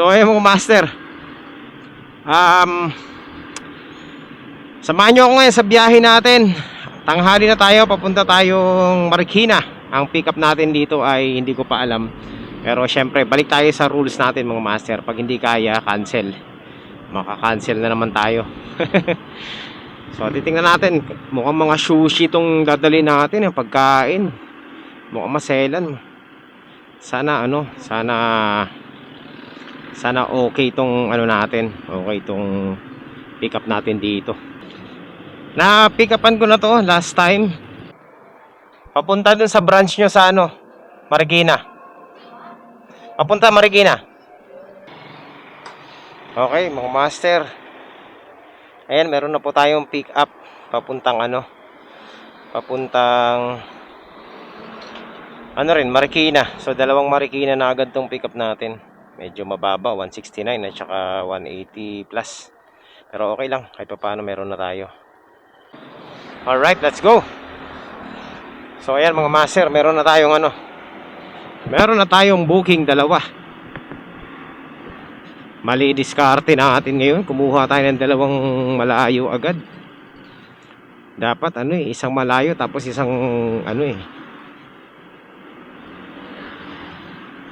So ayun mga master. Um Samahan nyo ako ngayon sa biyahe natin. Tanghali na tayo, papunta tayong Marikina. Ang pick up natin dito ay hindi ko pa alam. Pero syempre, balik tayo sa rules natin mga master. Pag hindi kaya, cancel. Maka-cancel na naman tayo. so, titingnan natin. Mukhang mga sushi itong dadali natin, yung pagkain. Mukhang maselan. Sana ano, sana sana okay itong ano natin. Okay itong pick up natin dito. Na pick upan ko na to last time. Papunta dun sa branch nyo sa ano, Marikina. Papunta Marikina. Okay, mga master. Ayan, meron na po tayong pick up papuntang ano, papuntang ano rin, Marikina. So, dalawang Marikina na agad tong pick up natin. Medyo mababa, 169 at saka 180 plus. Pero okay lang, kahit pa paano meron na tayo. Alright, let's go. So ayan mga master, meron na tayong ano. Meron na tayong booking dalawa. Mali diskarte natin ngayon. Kumuha tayo ng dalawang malayo agad. Dapat ano eh, isang malayo tapos isang ano eh.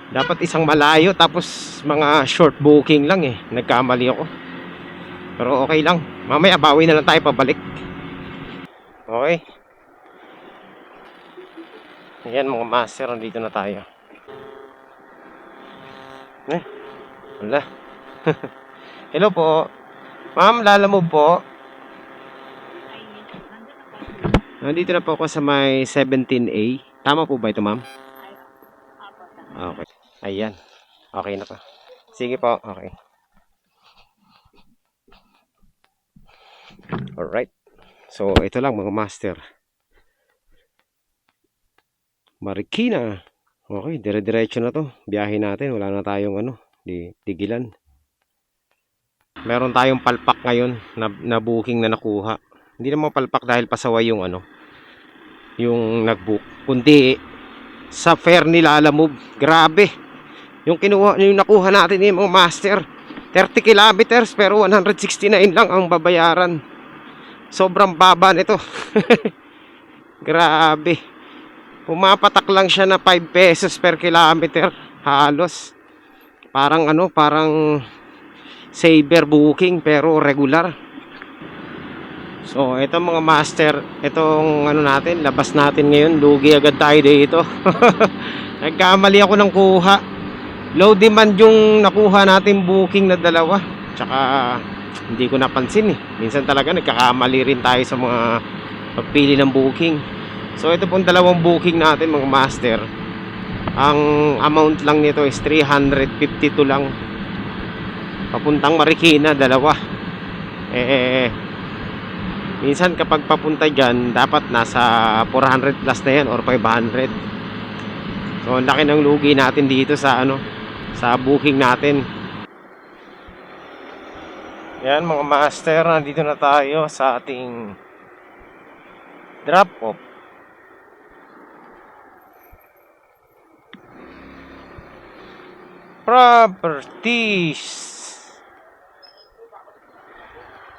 Dapat isang malayo tapos mga short booking lang eh. Nagkamali ako. Pero okay lang. Mamaya bawi na lang tayo pabalik. Okay. Ayan mga master, nandito na tayo. Eh, wala. Hello po. Ma'am, lalamove po. Nandito na po ako sa may 17A. Tama po ba ito, ma'am? Okay. Ayan. Okay na po. Sige po, okay. Alright. So, ito lang mga master. Marikina. Okay, dire-diretso na to. Biyahe natin. Wala na tayong ano, di, tigilan. Meron tayong palpak ngayon na, na booking na nakuha. Hindi naman palpak dahil pasaway yung ano, yung nagbook. Kundi sa fair nila Alamove. Grabe. Yung kinuha, yung nakuha natin yung mga master. 30 kilometers pero 169 lang ang babayaran. Sobrang baba nito. Grabe. Pumapatak lang siya na 5 pesos per kilometer. Halos. Parang ano, parang saver booking pero regular. So, ito mga master, itong ano natin, labas natin ngayon, lugi agad tayo dito. Nagkamali ako ng kuha. Low demand yung nakuha natin booking na dalawa. Tsaka hindi ko napansin eh. Minsan talaga nagkakamali rin tayo sa mga pagpili ng booking. So ito pong dalawang booking natin mga master. Ang amount lang nito is 352 lang. Papuntang Marikina, dalawa. Eh, minsan kapag papunta dyan, dapat nasa 400 plus na yan or 500. So, ang laki ng lugi natin dito sa ano, sa booking natin. Yan mga master, nandito na tayo sa ating drop off. Properties.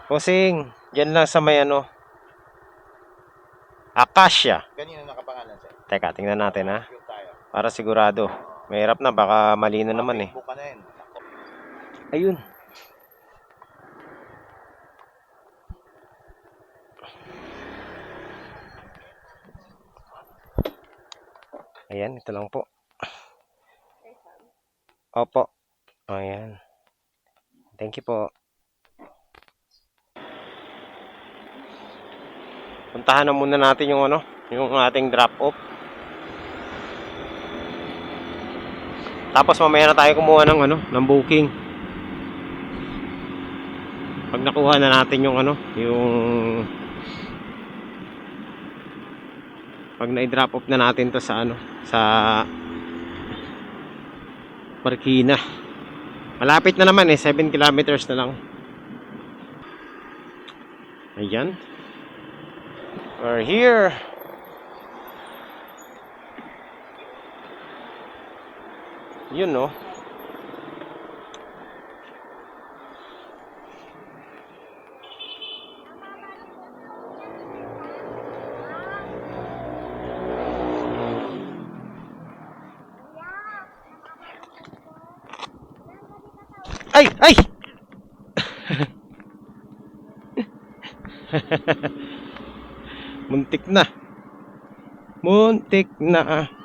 Kusing, dyan lang sa may ano, Akasya. Kanina nakapangalan sir. Teka, tingnan natin ha. Para sigurado. Mahirap na, baka mali na naman eh. Ayun. Ayan, ito lang po. Opo. Ayan. Thank you po. Puntahan na muna natin yung ano, yung ating drop off. Tapos mamaya na tayo kumuha ng ano, ng booking. Pag nakuha na natin yung ano, yung pag na-drop off na natin to sa ano, sa Marikina. Malapit na naman eh, 7 kilometers na lang. Ayan. We're here. Yun no. Ay! Ay! Muntik na. Muntik na ah.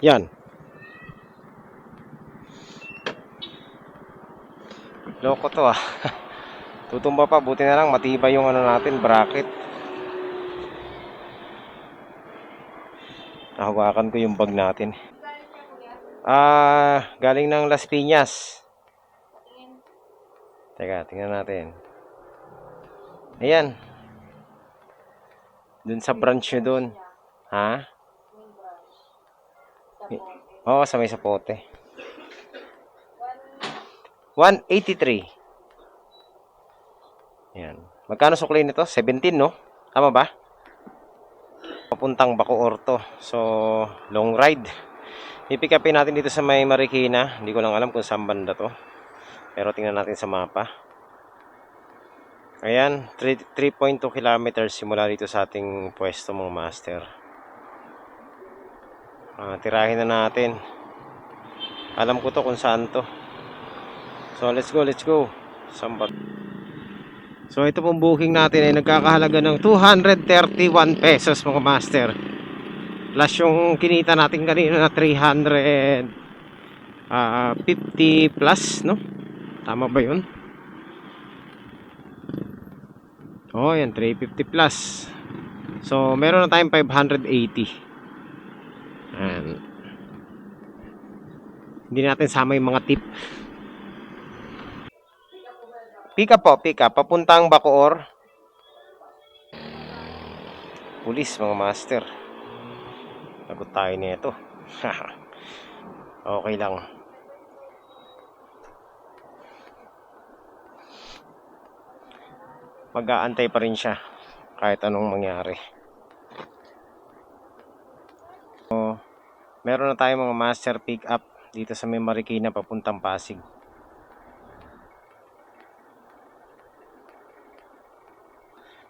Yan. Loko to ah. Tutumba pa, buti na lang matibay yung ano natin, bracket. Nahawakan ko yung bag natin. Ah, galing ng Las Piñas. Teka, tingnan natin. Ayan. Dun sa branch nyo dun. Ha? Oo, sa may sapote. 183. Yan. Magkano sukli nito? 17, no? Tama ba? Papuntang Bacoor to. So, long ride. I-pick natin dito sa may Marikina. Hindi ko lang alam kung saan banda to. Pero tingnan natin sa mapa. Ayan, 3 3.2 kilometers simula dito sa ating pwesto mga master. Ah, tirahin na natin. Alam ko to kung saan to. So, let's go, let's go. Saan ba? So, ito pong booking natin ay nagkakahalaga ng 231 pesos mga master. Plus yung kinita natin kanina na 300 ah 50 plus, no? Tama ba yun? Oh, yan, 350 plus. So, meron na tayong 580. Ayan. Hindi natin sama yung mga tip. Pick up po, pick up. Papuntang Bacoor. Pulis, mga master. Lagot tayo nito. okay lang. Mag-aantay pa rin siya kahit anong mangyari. So, meron na tayong mga master pick up dito sa may Marikina papuntang Pasig.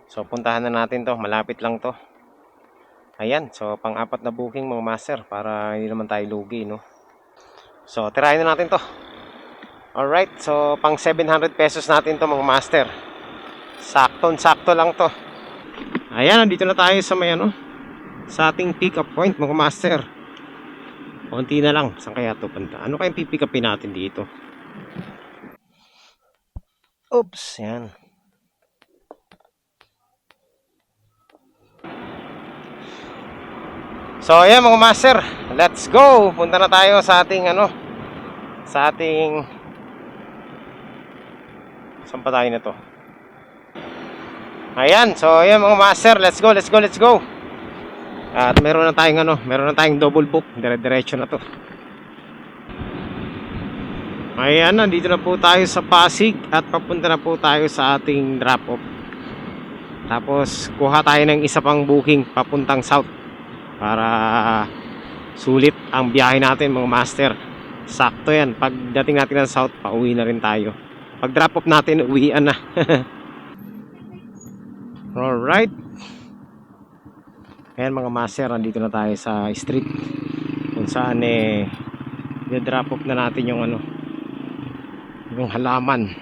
So, puntahan na natin to. Malapit lang to. Ayan. So, pang-apat na booking mga master para hindi naman tayo lugi, no? So, tirahin na natin to. Alright. So, pang 700 pesos natin to mga master. Sakto-sakto lang to. Ayan. Nandito na tayo sa may ano. Sa ating pick up point mga master. Konti na lang. Saan kaya to punta? Ano kayang pipick upin natin dito? Oops. Yan. So ayan mga master, let's go. Punta na tayo sa ating ano sa ating Saan pa tayo na to? Ayan, so ayan mga master, let's go, let's go, let's go. At meron na tayong ano, meron na tayong double book, dire-diretso na to. Ayan, nandito na po tayo sa Pasig at papunta na po tayo sa ating drop off. Tapos kuha tayo ng isa pang booking papuntang south para sulit ang biyahe natin mga master. Sakto yan. Pagdating natin ng south pauwi na rin tayo. Pag drop off natin uwian na. Alright ayan mga master nandito na tayo sa street kung saan eh drop off na natin yung ano yung halaman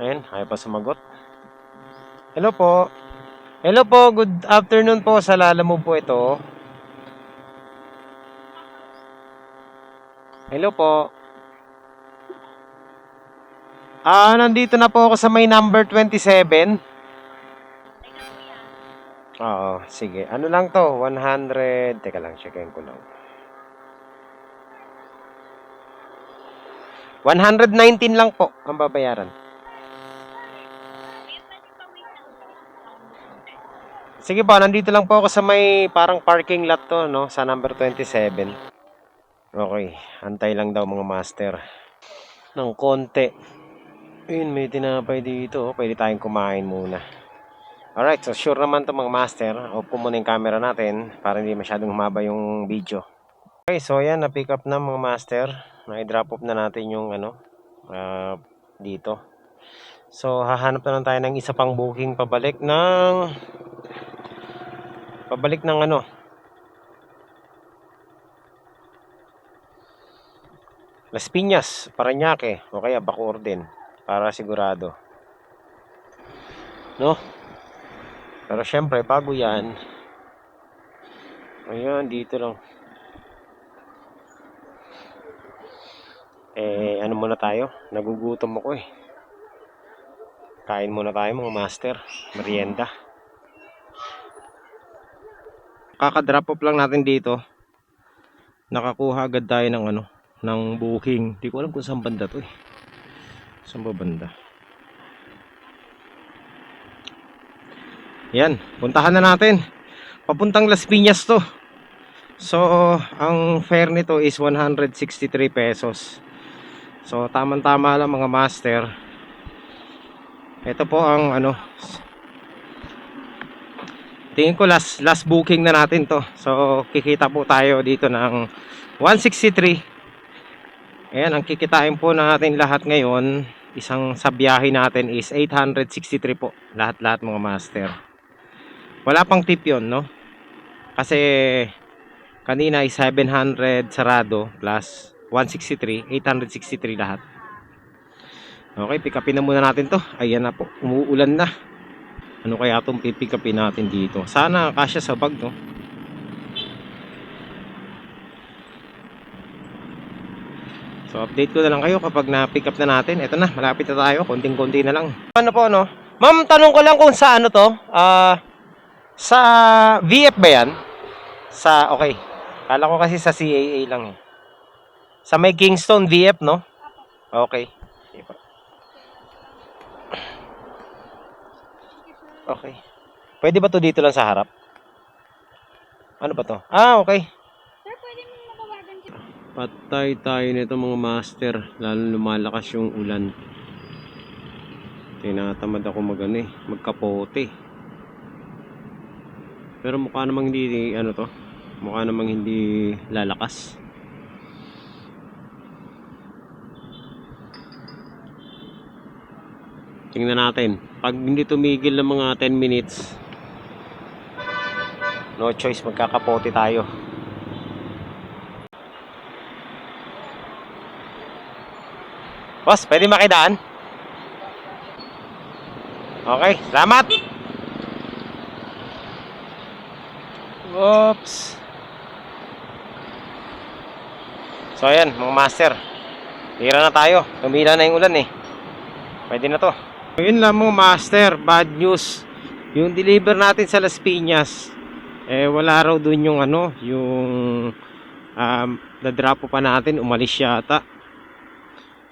ayan ayaw pa sumagot hello po Hello po, good afternoon po sa Lala mo po ito. Hello po. Ah, nandito na po ako sa may number 27. Oo, sige. Ano lang to? 100. Teka lang, checkin ko lang. 119 lang po ang babayaran. Sige po, nandito lang po ako sa may parang parking lot to, no? Sa number 27. Okay, antay lang daw mga master. Ng konti. Ayun, may tinapay dito. oh. Pwede tayong kumain muna. Alright, so sure naman to mga master. Off ko muna yung camera natin para hindi masyadong humaba yung video. Okay, so yan, na-pick up na mga master. Na-drop off na natin yung ano, uh, dito. So, hahanap na lang tayo ng isa pang booking pabalik ng pabalik ng ano Las Piñas, Paranaque o kaya Bacoor din para sigurado. No? Pero syempre, bago yan, ayun, dito lang. Eh, ano muna tayo? Nagugutom ako eh. Kain muna tayo mga master. Merienda. Kaka-drop off lang natin dito. Nakakuha agad tayo ng ano, ng booking. Di ko alam kung saan banda to eh. Saan ba banda? Yan, puntahan na natin. Papuntang Las Piñas to. So, ang fare nito is 163 pesos. So, tamang-tama lang mga master. Ito po ang ano. Tingin ko last last booking na natin to. So, kikita po tayo dito ng 163. Ayan, ang kikitain po natin lahat ngayon, isang sa biyahe natin is 863 po. Lahat-lahat mga master. Wala pang tip yon no? Kasi kanina is 700 sarado plus 163, 863 lahat. Okay, pick upin na muna natin to. Ayan na po, umuulan na. Ano kaya itong pipick upin natin dito? Sana kasya sa bag, no? So, update ko na lang kayo kapag na-pick up na natin. Ito na, malapit na tayo. Konting-konti na lang. Ano po, no? Ma'am, tanong ko lang kung sa ano to? Ah, sa VF ba yan? Sa, okay. Kala ko kasi sa CAA lang eh. Sa may Kingston VF, no? Okay. Okay. Pwede ba to dito lang sa harap? Ano ba to? Ah, okay. Sir, pwede mo mabawagan dito. Patay tayo nito mga master. Lalo lumalakas yung ulan. Tinatamad ako magano eh. Magkapote. Pero mukha namang hindi ano to. Mukha namang hindi lalakas. Tingnan natin. Pag hindi tumigil ng mga 10 minutes, no choice magkakapote tayo. Boss, pwede makidaan? Okay, salamat! Oops! So ayan, mga master. Tira na tayo. Tumila na yung ulan eh. Pwede na to. Yun lang mga master, bad news. Yung deliver natin sa Las Piñas, eh wala raw dun yung ano, yung um, na-drop pa natin, umalis yata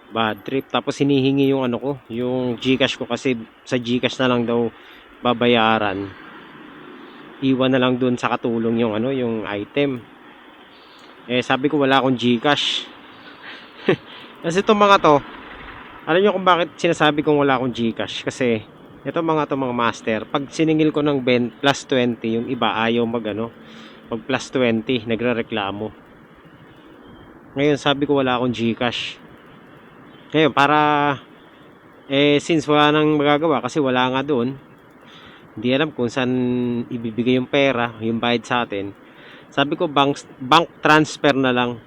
bad trip tapos hinihingi yung ano ko yung Gcash ko kasi sa Gcash na lang daw babayaran iwan na lang dun sa katulong yung ano yung item. Eh sabi ko wala akong Gcash. Kasi itong mga to alam nyo kung bakit sinasabi kong wala akong Gcash? Kasi ito mga to mga master pag siningil ko ng ben plus 20 yung iba ayaw mag ano pag plus 20 nagre-reklamo. Ngayon sabi ko wala akong Gcash. Ngayon, para eh since wala nang magagawa kasi wala nga doon, hindi alam kung saan ibibigay yung pera, yung bayad sa atin. Sabi ko bank bank transfer na lang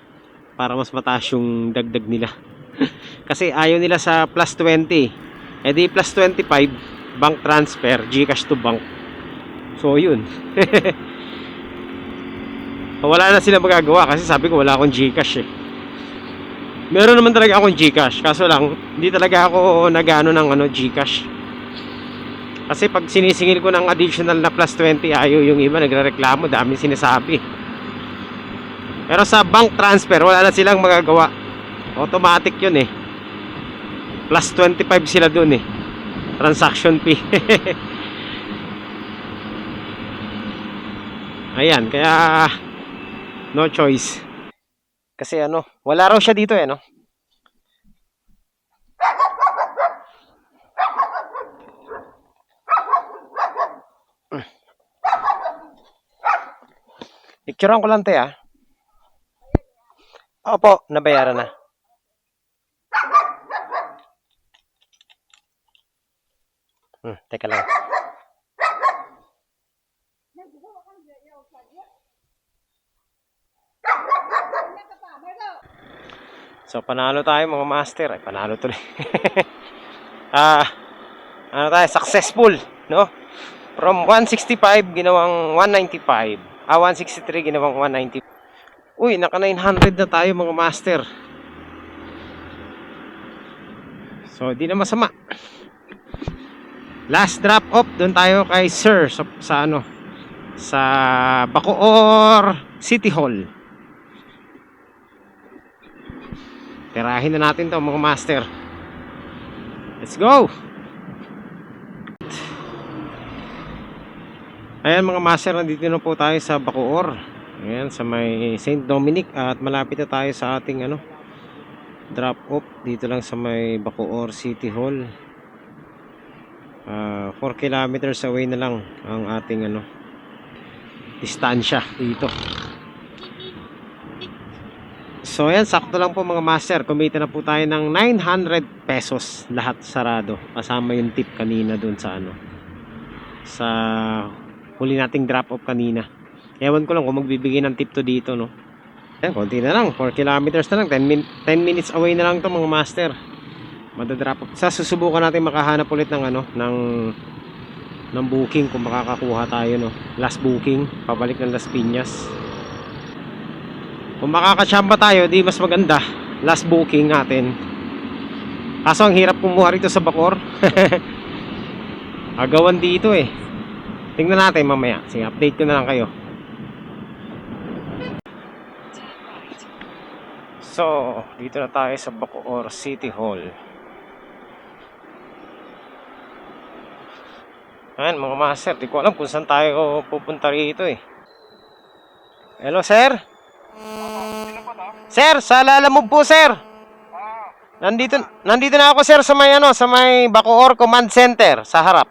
para mas mataas yung dagdag nila. kasi ayaw nila sa plus 20. Eh di plus 25 bank transfer, GCash to bank. So yun. wala na sila magagawa kasi sabi ko wala akong GCash eh. Meron naman talaga akong GCash, kaso lang hindi talaga ako nagano ng ano GCash. Kasi pag sinisingil ko ng additional na plus 20, ayaw yung iba nagrereklamo, dami sinasabi. Pero sa bank transfer, wala na silang magagawa. Automatic yun eh. Plus 25 sila dun eh. Transaction fee. Ayan, kaya no choice. Kasi ano, wala raw siya dito eh, no? Picturean ko lang te ah. Opo, nabayaran na. Hmm, teka lang. So, panalo tayo mga master. Ay, panalo tuloy. Ah, ano tayo, successful, no? From 165, ginawang 195. Ah, 163, ginawang 190. Uy, naka 900 na tayo mga master. So, di na masama. Last drop off, doon tayo kay Sir sa, sa ano, sa Bacoor City Hall. Tirahin na natin to mga master. Let's go! Ayan mga master, nandito na po tayo sa Bacoor. Ayan, sa may St. Dominic at malapit na tayo sa ating ano, drop off dito lang sa may Bacoor City Hall. Ah, 4 kilometers away na lang ang ating ano distansya dito. So ayan, sakto lang po mga master. Kumita na po tayo ng 900 pesos lahat sarado. Kasama yung tip kanina dun sa ano. Sa huli nating drop off kanina. Ewan ko lang kung magbibigay ng tip to dito, no. Ayan, konti na lang. 4 kilometers na lang. 10, min 10 minutes away na lang to mga master. Madadrop off. Sa susubukan natin makahanap ulit ng ano, ng ng booking kung makakakuha tayo, no. Last booking. Pabalik ng Las Piñas. Kung makakachamba tayo, di mas maganda. Last booking natin. Kaso ang hirap kumuha rito sa Bacor. Agawan dito eh. Tingnan natin mamaya. Sige, update ko na lang kayo. So, dito na tayo sa Bacoor City Hall. Ayan mga master, di ko alam kung saan tayo pupunta rito eh. Hello sir? Sir, sa Lalamove po, sir. Nandito nandito na ako, sir, sa may ano, sa may Bacoor Command Center sa harap.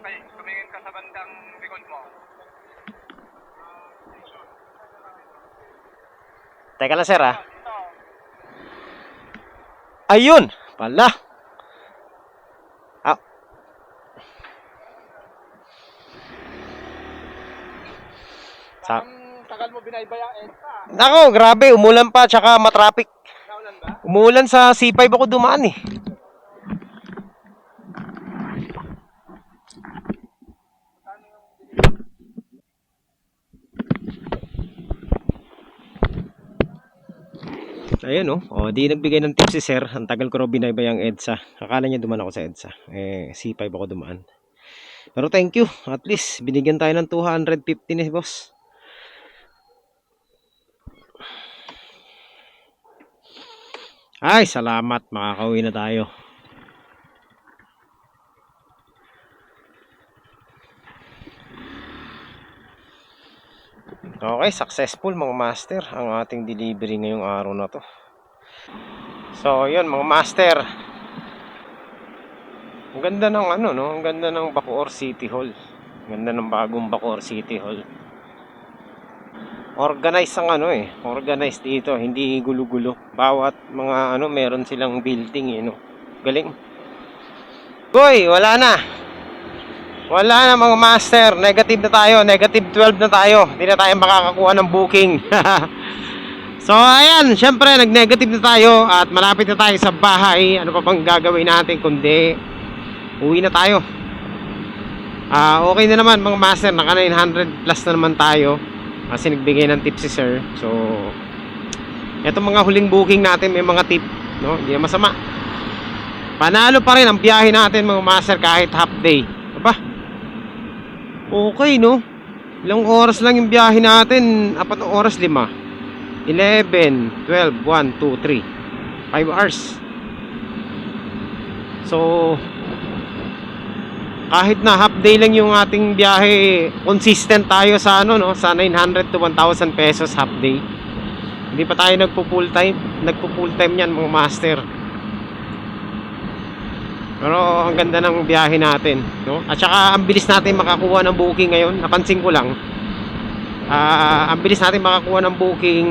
Okay, tumingin ka sa bandang likod mo. Teka lang, sir, ah. Ayun, pala. Ah. Sa tagal mo binaybayain pa. Nako, grabe, umulan pa tsaka matraffic. Umulan sa C5 ako dumaan eh. Ayun oh. oh, di nagbigay ng tip si sir. Ang tagal ko raw binaybay ang EDSA. Akala niya dumaan ako sa EDSA. Eh, C5 ako dumaan. Pero thank you. At least, binigyan tayo ng 250 ni boss. Ay, salamat. Makakauwi na tayo. Okay, successful mga master ang ating delivery ngayong araw na to. So, yun mga master. Ang ganda ng ano, no? Ang ganda ng Bacoor City Hall. Ang ganda ng bagong Bacoor City Hall. Organized ang ano eh. Organized dito, hindi gulo-gulo. Bawat mga ano, meron silang building eh, no? Galing. Boy, wala na. Wala na mga master. Negative na tayo. Negative 12 na tayo. Hindi na tayo makakakuha ng booking. so, ayan. Syempre, nag-negative na tayo. At malapit na tayo sa bahay. Ano pa bang gagawin natin kundi uwi na tayo. Ah, okay na naman mga master. Naka 900 plus na naman tayo. Kasi nagbigay ng tip si sir. So, eto mga huling booking natin may mga tip. No? Hindi na masama. Panalo pa rin ang biyahe natin mga master kahit half day. Okay, no? Ilang oras lang yung biyahe natin? Apat oras, lima. 11, 12, 1, 2, 3. 5 hours. So, kahit na half day lang yung ating biyahe, consistent tayo sa ano, no? Sa 900 to 1,000 pesos half day. Hindi pa tayo nagpo full time. Nagpo full time yan, mga master. Pero ang ganda ng biyahe natin, no? At saka ang bilis natin makakuha ng booking ngayon. Napansin ko lang. Ah, ang bilis natin makakuha ng booking.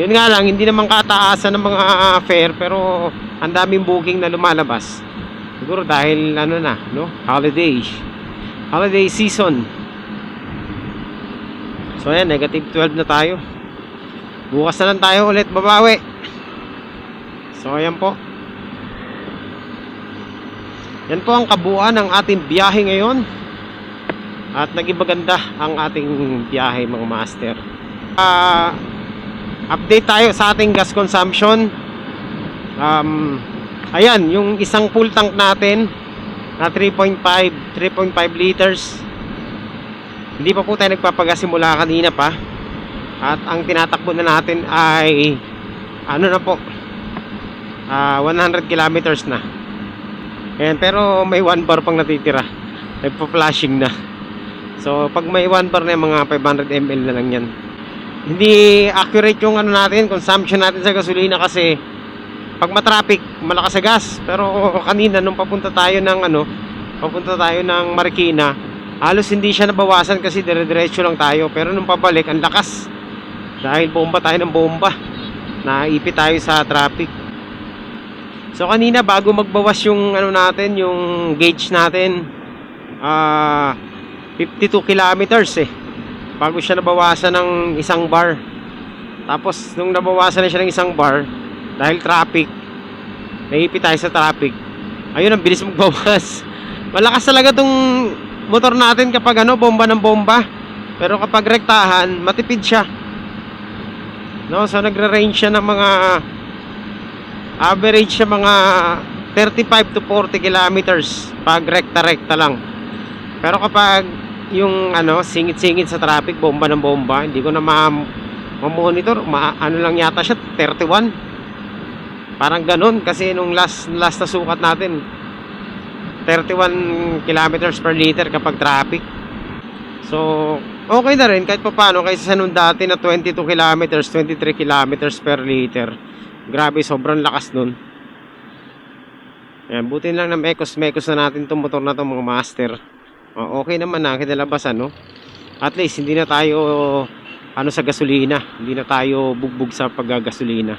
Yun nga lang, hindi naman kataasan ng mga fare pero ang daming booking na lumalabas. Siguro dahil ano na, no? Holiday. Holiday season. So ayan, negative 12 na tayo. Bukas na lang tayo ulit babawi. So ayan po. Yan po ang kabuuan ng ating biyahe ngayon. At naging maganda ang ating biyahe mga master. Ah, update tayo sa ating gas consumption. Um, ayan, yung isang full tank natin na 3.5 3.5 liters. Hindi pa po tayo nagpapagas simula kanina pa. At ang tinatakbo na natin ay ano na po? Ah, 100 kilometers na. Ayan, pero may 1 bar pang natitira. Nagpa-flashing na. So, pag may 1 bar na yung mga 500 ml na lang yan. Hindi accurate yung ano natin, consumption natin sa gasolina kasi pag matraffic, malakas sa gas. Pero kanina nung papunta tayo ng ano, papunta tayo ng Marikina, halos hindi siya nabawasan kasi dire-diretso lang tayo. Pero nung pabalik, ang lakas. Dahil bomba tayo ng bomba. Naipit tayo sa traffic. So kanina bago magbawas yung ano natin, yung gauge natin, ah 52 kilometers eh. Bago siya nabawasan ng isang bar. Tapos nung nabawasan na siya ng isang bar, dahil traffic, naipit tayo sa traffic. Ayun, ang bilis magbawas. Malakas talaga tong motor natin kapag ano, bomba ng bomba. Pero kapag rektahan, matipid siya. No, so nagre-range siya ng mga average siya mga 35 to 40 kilometers pag rekta-rekta lang. Pero kapag yung ano, singit-singit sa traffic, bomba ng bomba, hindi ko na ma ma-monitor, ma ano lang yata siya, 31. Parang ganun kasi nung last last na sukat natin 31 kilometers per liter kapag traffic. So, okay na rin kahit paano kaysa sa nung dati na 22 kilometers, 23 kilometers per liter. Grabe, sobrang lakas nun. Ayan, buti lang na mekos-mekos na natin itong motor na to mga master. O, okay naman na, kinalabasan, no? At least, hindi na tayo, ano, sa gasolina. Hindi na tayo bugbog sa paggagasolina.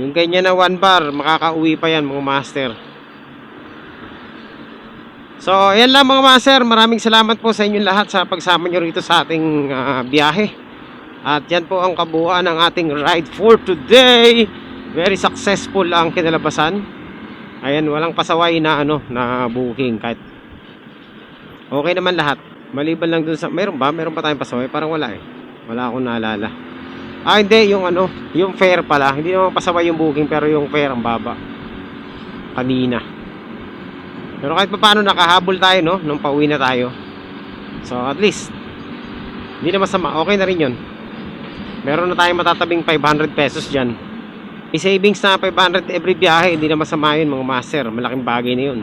Yung ganyan na one bar, makakauwi pa yan mga master. So, ayan lang mga master. Maraming salamat po sa inyong lahat sa pagsama nyo rito sa ating ah, biyahe. At yan po ang kabuuan ng ating ride for today. Very successful ang kinalabasan. Ayan, walang pasaway na ano, na booking kahit Okay naman lahat. Maliban lang dun sa meron ba? Meron pa tayong pasaway? Parang wala eh. Wala akong naalala. Ah, hindi yung ano, yung fare pala. Hindi naman pasaway yung booking pero yung fare ang baba. Kanina. Pero kahit pa paano nakahabol tayo no nung pauwi na tayo. So at least hindi na masama. Okay na rin 'yon. Meron na tayong matatabing 500 pesos diyan. I-savings na 500 every biyahe, hindi na masama 'yun mga master. Malaking bagay na 'yun.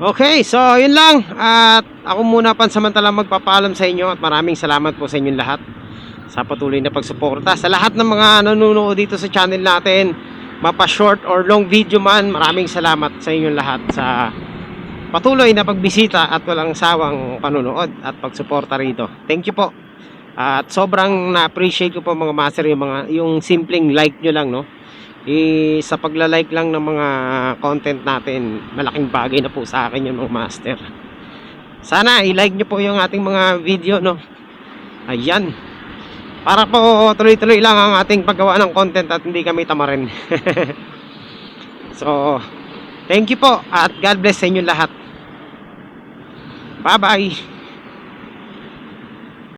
Okay, so yun lang. At ako muna pansamantalang magpapaalam sa inyo at maraming salamat po sa inyong lahat sa patuloy na pagsuporta. Sa lahat ng mga nanonood dito sa channel natin, mapa short or long video man, maraming salamat sa inyong lahat sa patuloy na pagbisita at walang sawang panunood at pagsuporta rito. Thank you po. At sobrang na-appreciate ko po mga master yung mga yung simpleng like nyo lang no. Eh, sa pagla-like lang ng mga content natin, malaking bagay na po sa akin yung mga master. Sana i-like nyo po yung ating mga video no. Ayan. Para po tuloy-tuloy lang ang ating paggawa ng content at hindi kami tamarin. so, thank you po at God bless sa inyo lahat. Bye-bye.